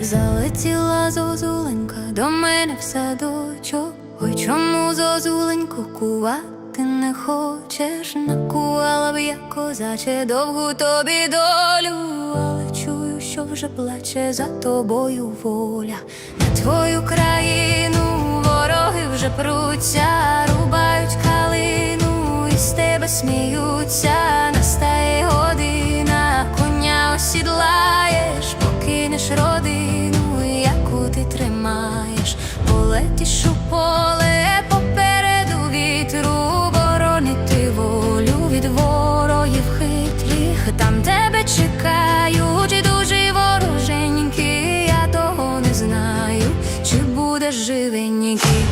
Залетіла зозуленька до мене в садочок. Ой, чому зозуленьку кувати не хочеш? Накувала б я козаче довгу тобі долю, але чую, що вже плаче за тобою воля. На твою країну вороги вже пруться, рубають калину і з тебе сміються. Тримаєш, полетиш у поле попереду вітру, боронити волю від ворогів хитрих. Там тебе чекають дуже вороженьки, я того не знаю, чи будеш живенький.